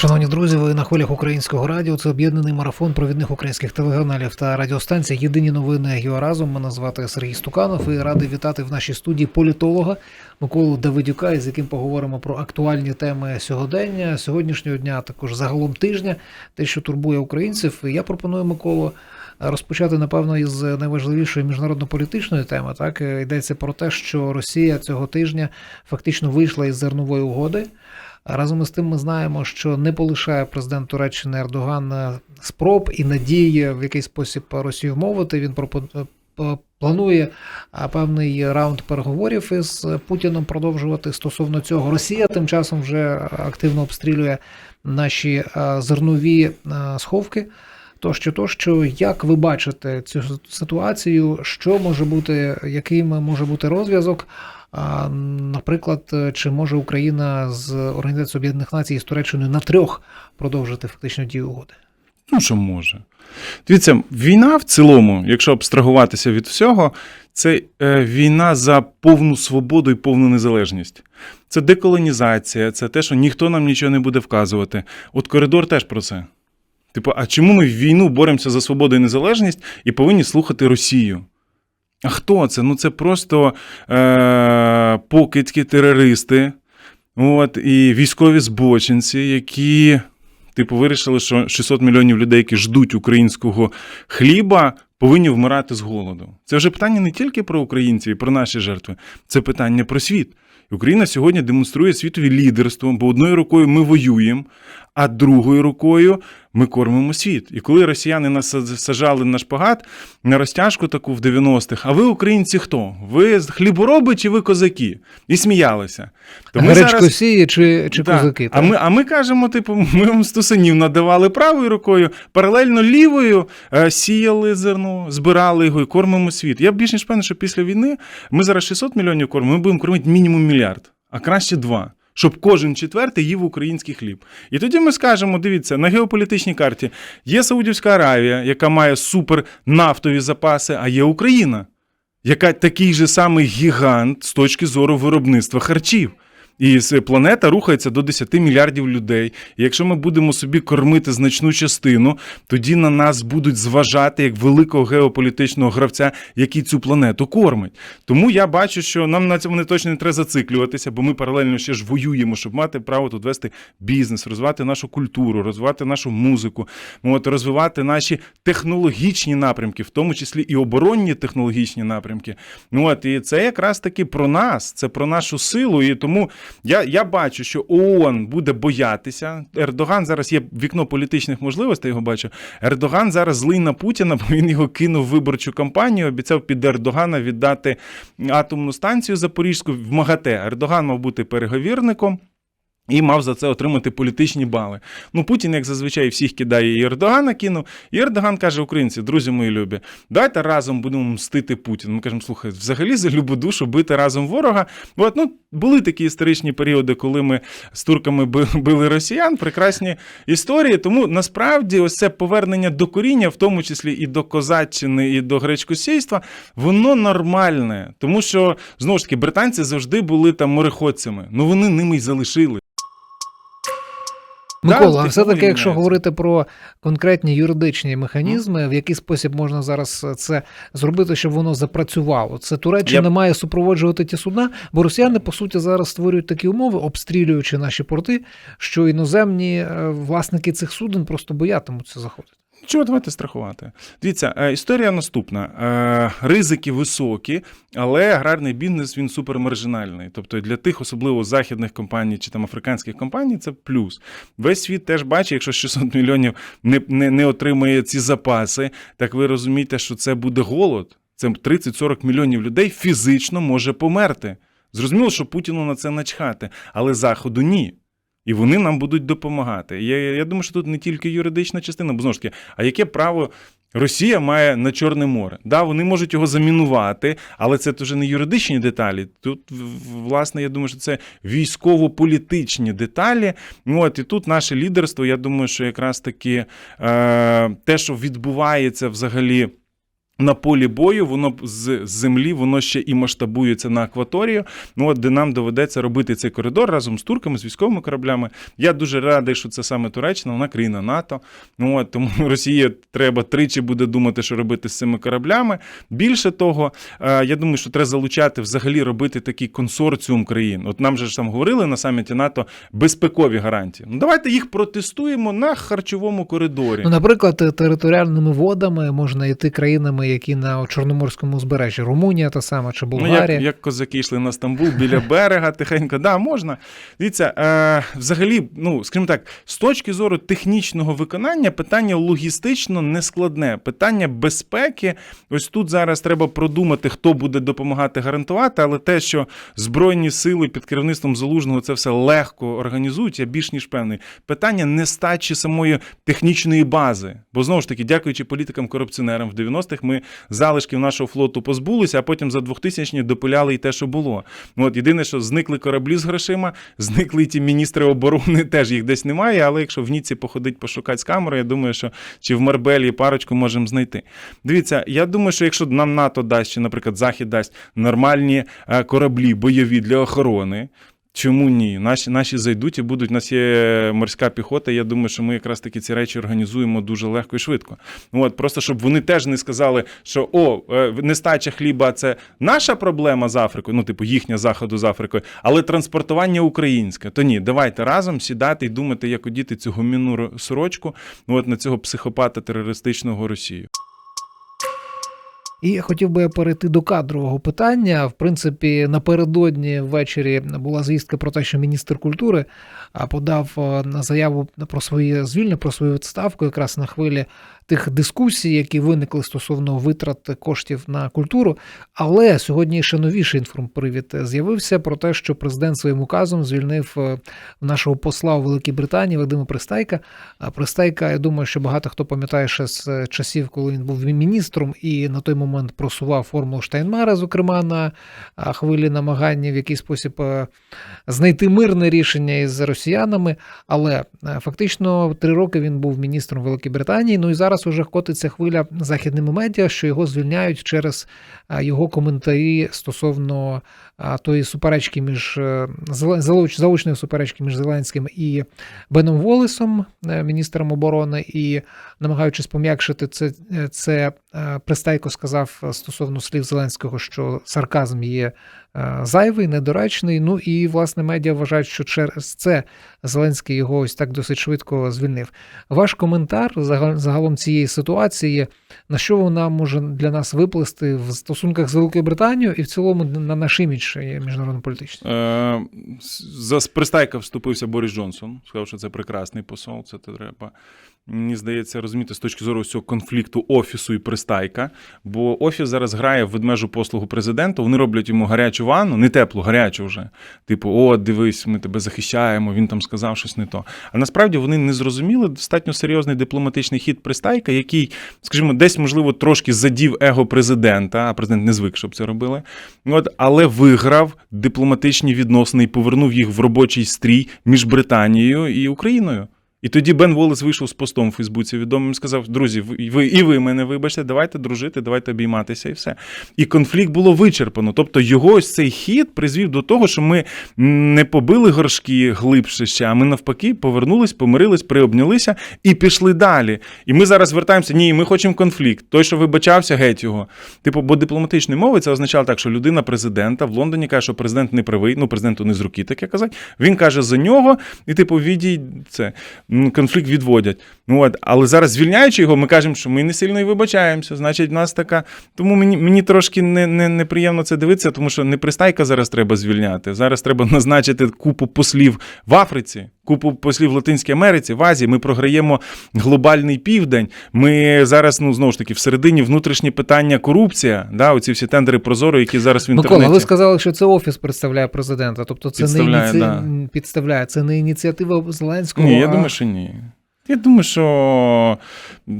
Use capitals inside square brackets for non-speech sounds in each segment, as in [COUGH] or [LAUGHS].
Шановні друзі, ви на хвилях українського радіо. Це об'єднаний марафон провідних українських телеканалів та радіостанцій. Єдині новини Гео разом. Мене звати Сергій Стуканов і радий вітати в нашій студії політолога Миколу Давидюка, із яким поговоримо про актуальні теми сьогодення, сьогоднішнього дня, а також загалом тижня, те, що турбує українців. Я пропоную Миколу розпочати напевно із найважливішої міжнародно-політичної теми. Так йдеться про те, що Росія цього тижня фактично вийшла із зернової угоди. Разом із тим, ми знаємо, що не полишає президент Туреччини Ердоган е, спроб і надії в який спосіб Росію вмовити. Він е, планує певний раунд переговорів із Путіном продовжувати стосовно цього. Росія тим часом вже активно обстрілює наші е, зернові е, сховки. Тощо, тощо, як ви бачите цю ситуацію? Що може бути, яким може бути розв'язок? Наприклад, чи може Україна з Організацією Об'єднаних Націй і з Туреччиною на трьох продовжити фактично дію угоди? Ну, що може. Дивіться, війна в цілому, якщо абстрагуватися від всього, це е, війна за повну свободу і повну незалежність. Це деколонізація, це те, що ніхто нам нічого не буде вказувати. От коридор теж про це. Типу, а чому ми в війну боремося за свободу і незалежність і повинні слухати Росію? А хто це? Ну це просто е, покидьки терористи, от, і військові збочинці, які, типу, вирішили, що 600 мільйонів людей, які ждуть українського хліба, повинні вмирати з голоду. Це вже питання не тільки про українців і про наші жертви, це питання про світ. Україна сьогодні демонструє світові лідерство, бо одною рукою ми воюємо, а другою рукою ми кормимо світ. І коли росіяни нас сажали на шпагат, на розтяжку таку в 90-х, а ви, українці, хто? Ви хлібороби чи ви козаки? І сміялися. То ми Гречкосії чи, чи Да. козаки? А ми, а ми кажемо, типу, ми вам стусанів надавали правою рукою, паралельно лівою е, сіяли зерно, збирали його і кормимо світ. Я більш ніж певний, що після війни ми зараз 600 мільйонів кормимо, ми будемо кормити мінімум мільярд, а краще два. Щоб кожен четвертий їв український хліб. І тоді ми скажемо: дивіться, на геополітичній карті є Саудівська Аравія, яка має супер нафтові запаси, а є Україна, яка такий же самий гігант з точки зору виробництва харчів. І планета рухається до 10 мільярдів людей. І якщо ми будемо собі кормити значну частину, тоді на нас будуть зважати як великого геополітичного гравця, який цю планету кормить. Тому я бачу, що нам на цьому не точно не треба зациклюватися, бо ми паралельно ще ж воюємо, щоб мати право тут вести бізнес, розвивати нашу культуру, розвивати нашу музику, от, розвивати наші технологічні напрямки, в тому числі і оборонні технологічні напрямки. От і це якраз таки про нас, це про нашу силу. І тому я, я бачу, що ООН буде боятися. Ердоган зараз є вікно політичних можливостей. Його бачу. Ердоган зараз злий на Путіна, бо він його кинув в виборчу кампанію. Обіцяв під Ердогана віддати атомну станцію Запорізьку в МАГАТЕ. Ердоган мав бути переговірником. І мав за це отримати політичні бали. Ну, Путін, як зазвичай, всіх кидає і Ердогана кинув. І Ердоган каже: Українці, друзі мої любі, давайте разом будемо мстити Путіну. Ми кажемо, слухай, взагалі за любу душу бити разом ворога. От, ну, були такі історичні періоди, коли ми з турками били [LAUGHS] росіян, прекрасні історії. Тому насправді ось це повернення до коріння, в тому числі і до козаччини, і до гречкосійства, воно нормальне. Тому що знову ж таки британці завжди були там мореходцями. Ну вони ними й залишили. Микола, а все-таки, якщо говорити про конкретні юридичні механізми, в який спосіб можна зараз це зробити, щоб воно запрацювало? Це Туреччина Я- має супроводжувати ті судна, бо росіяни, по суті, зараз створюють такі умови, обстрілюючи наші порти, що іноземні е, власники цих суден просто боятимуться заходити. Чого давайте страхувати? Дивіться, е, історія наступна. Е, Ризики високі, але аграрний бізнес він супермаржинальний. Тобто для тих, особливо західних компаній чи там африканських компаній, це плюс. Весь світ теж бачить, якщо 600 мільйонів не, не, не отримує ці запаси, так ви розумієте, що це буде голод. Це 30-40 мільйонів людей фізично може померти. Зрозуміло, що Путіну на це начхати, але Заходу ні. І вони нам будуть допомагати. Я, я думаю, що тут не тільки юридична частина, бо знову ж таки, а яке право Росія має на Чорне море? Да, вони можуть його замінувати, але це вже не юридичні деталі. Тут, власне, я думаю, що це військово-політичні деталі. Ну, От і тут наше лідерство, я думаю, що якраз таки е, те, що відбувається взагалі На полі бою воно з землі воно ще і масштабується на акваторію. Ну от де нам доведеться робити цей коридор разом з турками, з військовими кораблями. Я дуже радий, що це саме Туреччина, вона країна НАТО. Ну от тому [LAUGHS] Росії треба тричі буде думати, що робити з цими кораблями. Більше того, е, я думаю, що треба залучати взагалі робити такий консорціум країн. От нам же ж там говорили на саміті НАТО безпекові гарантії. Ну давайте їх протестуємо на харчовому коридорі. Ну, наприклад, територіальними водами можна йти країнами, які на Чорноморському узбережжі, Румунія та сама чи Ну, Болгарія. як, як козаки йшли на Стамбул біля берега, [LAUGHS] тихенько, да, можна. Дивіться, е, взагалі, ну, скажімо так, з точки зору технічного виконання, питання логістично нескладне. Питання безпеки. Ось тут зараз треба продумати, хто буде допомагати гарантувати, але те, що Збройні сили під керівництвом Залужного це все легко організують, я більш ніж певний. Питання нестачі самої технічної бази. Бо знову ж таки, дякуючи політикам-корупціонерам, в 90-х ми залишків нашого флоту позбулися, а потім за 2000-ні допиляли і те, що було. От єдине, що зникли кораблі з грошима, [LAUGHS] зникли ті міністри оборони, теж їх десь немає. Але якщо в Ніці походить, пошукати з камерою, я думаю, що чи в Марбелі парочку можемо знайти. Дивіться, я думаю, що якщо нам НАТО дасть, чи, наприклад, Захід дасть нормальні е, кораблі бойові для охорони. Чому ні? Наші наші зайдуть і будуть. У нас є морська піхота. Я думаю, що ми якраз таки ці речі організуємо дуже легко і швидко. От просто щоб вони теж не сказали, що о, е, нестача хліба це наша проблема з Африкою, ну типу їхня заходу з Африкою, але транспортування українське. То ні, давайте разом сідати і думати, як одіти цю гумінну ро- сорочку. От на цього психопата терористичного Росію. І хотів би перейти до кадрового питання. В принципі, напередодні ввечері була звістка про те, що міністр культури подав е, заяву про своє звільнення, про свою відставку, якраз на хвилі тих дискусій, які виникли стосовно витрат коштів на культуру. Але сьогодні ще новіший інформпривід з'явився про те, що президент своїм указом звільнив е, нашого посла у Великій Британії Вадима Пристайка. Пристайка, я думаю, що багато хто пам'ятає ще з е, часів, коли він був міністром і на той момент просував формулу Штайнмара, зокрема на хвилі намагання в який спосіб е, знайти мирне рішення із росіянами. Але фактично три роки він був міністром Великої Британії. Ну і зараз уже котиться хвиля західними медіа, що його звільняють через його коментарі стосовно тої суперечки між е, заочної суперечки між Зеленським і Беном Волесом, е, міністром оборони, і намагаючись пом'якшити це, е, це Пристайко сказав стосовно слів Зеленського, що сарказм є зайвий, недоречний. Ну і власне медіа вважають, що через це Зеленський його ось так досить швидко звільнив. Ваш коментар загал- загалом цієї ситуації, на що вона може для нас виплисти в стосунках з Великою Британією і в цілому на наш імідж е, міжнародно-політичний? Е, за пристайка вступився Борис Джонсон. Сказав, що це прекрасний посол. Це треба. Мені здається, розуміти з точки зору цього конфлікту офісу і пристайка. Бо офіс зараз грає в ведмежу послугу президенту. Вони роблять йому гарячу ванну, не теплу, гарячу вже. Типу, о, дивись, ми тебе захищаємо. Він там сказав щось не то. А насправді вони не зрозуміли достатньо серйозний дипломатичний хід пристайка, який, скажімо, десь можливо трошки задів его президента, а президент не звик, щоб це робили. От, але виграв дипломатичні відносини і повернув їх в робочий стрій між Британією і Україною. І тоді Бен Волес вийшов з постом у Фейсбуці відомим, сказав: друзі, ви, і ви мене вибачте, давайте дружити, давайте обійматися і все. І конфлікт було вичерпано. Тобто його ось цей хід призвів до того, що ми не побили горшки глибше ще, а ми навпаки повернулись, помирились, приобнялися і пішли далі. І ми зараз вертаємося. Ні, ми хочемо конфлікт. Той, що вибачався, геть його. Типу, бо дипломатичною мовою це означало так, що людина президента в Лондоні каже, що президент не правий, ну президенту не з руки, таке казати. Він каже за нього, і типу, відій це конфлікт відводять. Ну от, але зараз звільняючи його, ми кажемо, що ми не сильно і вибачаємося. Значить, в нас така. Тому мені, мені трошки не, не, неприємно це дивитися, тому що не пристайка зараз треба звільняти. Зараз треба [LAUGHS] назначити купу послів в Африці, купу послів в Латинській Америці, в Азії. Ми програємо глобальний південь. Ми зараз, ну знову ж таки, всередині внутрішні питання корупція, да, оці всі тендери прозоро, які зараз в інтернеті. Микола, ви сказали, що це офіс представляє президента. Тобто це не ініці... да. підставляє, це не ініціатива Зеленського. Ні, я думаю, що ні. Я думаю, що,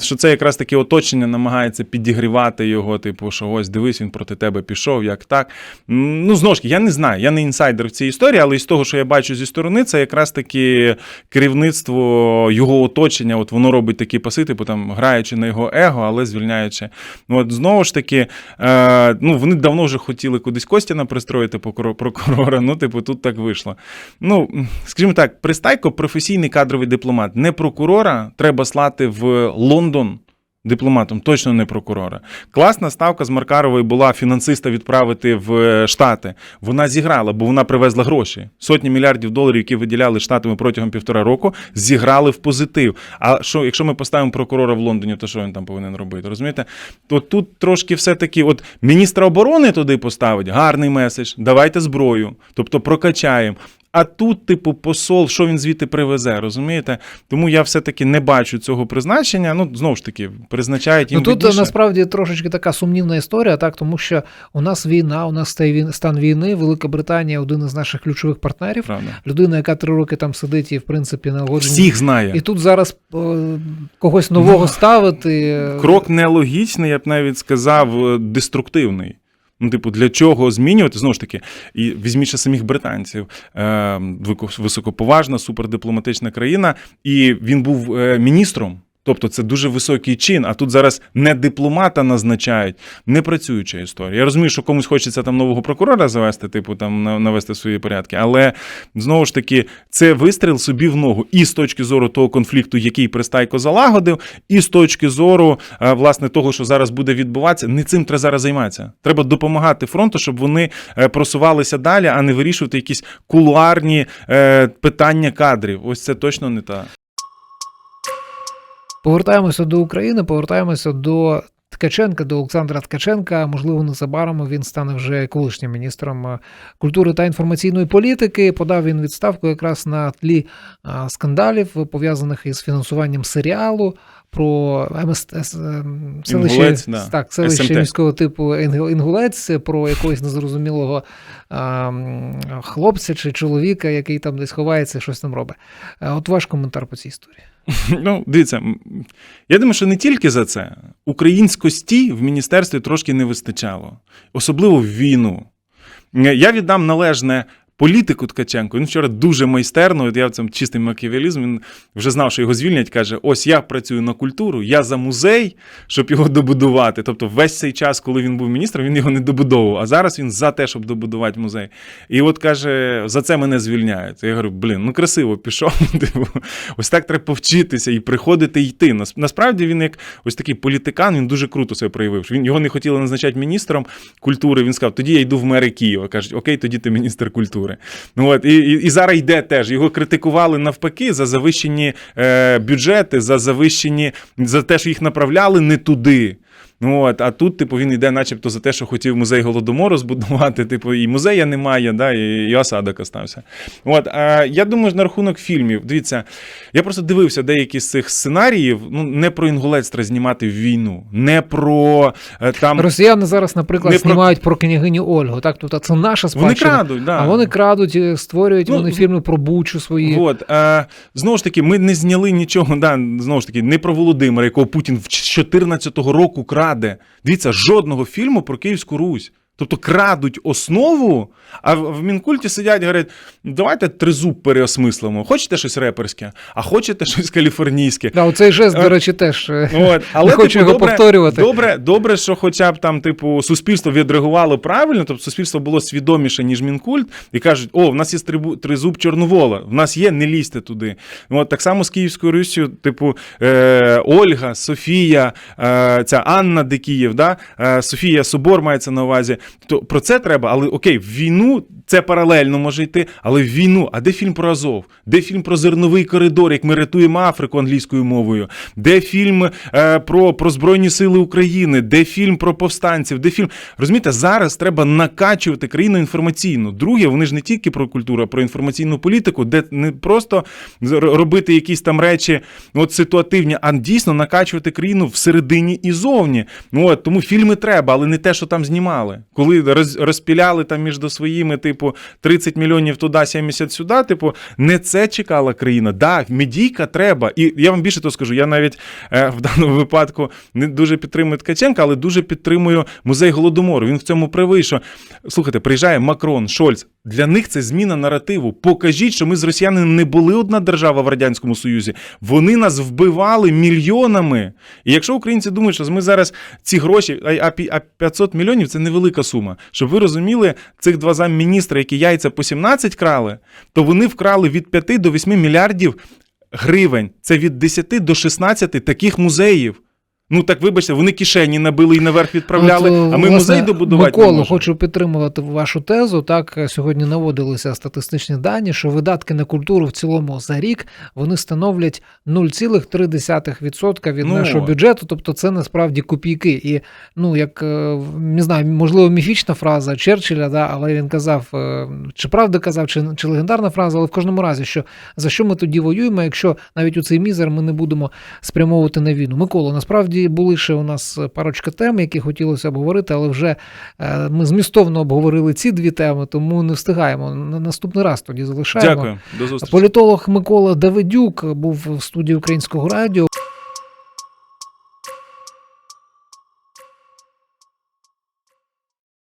що це якраз таке оточення намагається підігрівати його, типу, що ось дивись, він проти тебе пішов, як так. Ну, знову ж я не знаю, я не інсайдер в цій історії, але із того, що я бачу зі сторони, це якраз таки керівництво його оточення, от воно робить такі паси, типу там граючи на його его, але звільняючи. Ну, от знову ж таки, е, ну, вони давно вже хотіли кудись Костяна пристроїти прокурора. Ну, типу, тут так вийшло. Ну, скажімо так, Пристайко професійний кадровий дипломат. Не прокурора треба слати в Лондон. Дипломатом, точно не прокурора. Класна ставка з Маркарової була фінансиста відправити в е, Штати. Вона зіграла, бо вона привезла гроші. Сотні мільярдів доларів, які виділяли штатами протягом півтора року, зіграли в позитив. А що, якщо ми поставимо прокурора в Лондоні, то що він там повинен робити? Розумієте? То тут трошки все-таки, от міністра оборони туди поставить, гарний меседж, давайте зброю, тобто прокачаємо. А тут, типу, посол, що він звідти привезе, розумієте? Тому я все-таки не бачу цього призначення. Ну, знову ж таки, призначають їм Ну тут видніше. насправді трошечки така сумнівна історія, так тому що у нас війна, у нас стан війни. Велика Британія один із наших ключових партнерів. Правда. Людина, яка три роки там сидить і в принципі налагоджує. Всіх знає. І тут зараз е, когось нового ставити. е, Крок нелогічний, я б навіть сказав, е, деструктивний. Ну, типу, для чого змінювати? Знову ж таки, і візьміть ще самих британців. Е, високоповажна, супердипломатична країна, і він був е, міністром. Тобто це дуже високий чин, а тут зараз не дипломата назначають, не працююча історія. Я розумію, що комусь хочеться там нового прокурора завести, типу там на- навести свої порядки, але знову ж таки, це вистріл собі в ногу і з точки зору того конфлікту, який Пристайко залагодив, і з точки зору е, власне того, що зараз буде відбуватися. Не цим треба зараз займатися. Треба допомагати фронту, щоб вони е, просувалися далі, а не вирішувати якісь кулуарні е, питання кадрів. Ось це точно не та. Повертаємося до України, повертаємося до Ткаченка, до Олександра Ткаченка. Можливо, незабаром він стане вже колишнім міністром е, культури та інформаційної політики. Подав він відставку якраз на тлі скандалів, пов'язаних із фінансуванням серіалу. Про МС... ем, селище, Інгулець, да. так, селище міського типу Інгу- Інгулець, про якогось незрозумілого а, хлопця чи чоловіка, який там десь ховається, щось там робить. Е, От ваш коментар по цій історії. [LAUGHS] Ну, дивіться, я думаю, що не тільки за це. Українськості в міністерстві трошки не вистачало, особливо в війну. Я віддам належне. Політику Ткаченко, він вчора дуже майстерно, от я цьому чистий макіавелізм, він вже знав, що його звільнять, каже: ось я працюю на культуру, я за музей, щоб його добудувати. Тобто, весь цей час, коли він був міністром, він його не добудовував. А зараз він за те, щоб добудувати музей. І от каже: за це мене звільняють. Я говорю, блін, ну красиво пішов. [LAUGHS] Типу, ось так треба повчитися і приходити йти. Насправді він як ось такий політикан, він дуже круто себе проявив. Він його не хотіли назначати міністром культури. Він сказав, тоді я йду в мери Києва. Кажуть, окей, тоді ти міністр культури. Ну от і, і, і зараз йде теж. Його критикували навпаки за завищені е, бюджети, за завищені, за те, що їх направляли не туди. Ну от, а тут, типу, він йде, начебто, за те, що хотів музей голодомору збудувати. [LAUGHS] Типу, і музея немає, да, і, і осадок остався. От, а я думаю, на рахунок фільмів. Дивіться, я просто дивився деякі з цих сценаріїв. Ну, не про інгулець треба знімати в війну, не про е, там. Росіяни зараз, наприклад, Не про- знімають про княгиню Ольгу. Так, тобто це наша Вони крадуть, да. А вони крадуть, е, створюють Ну, вони фільми про Бучу свої. От, е, знову ж таки, ми не зняли нічого, да, знову ж таки, не про Володимира, якого Путін в 2014 року краде. Дивіться, жодного фільму про Київську Русь. Тобто крадуть основу, а в Мінкульті сидять і говорять: давайте тризуб переосмислимо. Хочете щось реперське, а хочете щось каліфорнійське. Да, оцей жест, Е, до речі, теж. е, От, але Не хочу типу, його добре, повторювати. Добре, добре, що хоча б там, типу, суспільство відреагувало правильно, тобто суспільство було свідоміше, ніж Мінкульт, і кажуть: о, в нас є тризуб Чорновола, в нас є, не лізьте туди. От так само з Київською Руссю, типу, е, Ольга, Софія, е, ця Анна Дикієв, да? е, Софія Собор мається на увазі. То про це треба, але окей, в війну це паралельно може йти, але в війну, а де фільм про Азов? Де фільм про зерновий коридор, як ми рятуємо Африку англійською мовою? Де фільм е, про, про Збройні Сили України? Де фільм про повстанців? Де фільм? Розумієте, зараз треба накачувати країну інформаційно. Друге, вони ж не тільки про культуру, а про інформаційну політику, де не просто робити якісь там речі от ситуативні, а дійсно накачувати країну всередині і зовні. Ну от тому фільми треба, але не те, що там знімали. Коли розпіляли там між своїми, типу, 30 мільйонів туди, 70 сюди, типу, не це чекала країна. Да, медійка треба. І я вам більше то скажу, я навіть е, в даному випадку не дуже підтримую Ткаченка, але дуже підтримую музей Голодомору. Він в цьому правий, що слухайте, приїжджає Макрон, Шольц. Для них це зміна наративу. Покажіть, що ми з росіянами не були одна держава в радянському союзі. Вони нас вбивали мільйонами. І якщо українці думають, що ми зараз ці гроші, а, а пі- а 500 мільйонів це невелика сума. Щоб ви розуміли, цих два замміністра, які яйця по 17 крали, то вони вкрали від 5 до 8 мільярдів гривень. Це від 10 до 16 таких музеїв. Ну так вибачте, вони кишені набили і наверх відправляли, От, а ми власне, музей добудувати Миколу, не можемо. хочу підтримувати вашу тезу. Так сьогодні наводилися статистичні дані, що видатки на культуру в цілому за рік вони становлять 0,3% від Ну, нашого бюджету. Тобто це насправді копійки. І ну як е, не знаю, можливо, міфічна фраза Черчилля, да, але він казав, е, чи правда казав, чи, чи легендарна фраза, але в кожному разі, що за що ми тоді воюємо, якщо навіть у цей мізер ми не будемо спрямовувати на війну. Микола, насправді були ще у нас парочка тем, які хотілося обговорити, але вже е, ми змістовно обговорили ці дві теми, тому не встигаємо. На наступний раз тоді залишаємо. Дякую, до зустрічі. Політолог Микола Давидюк був в студії Українського радіо.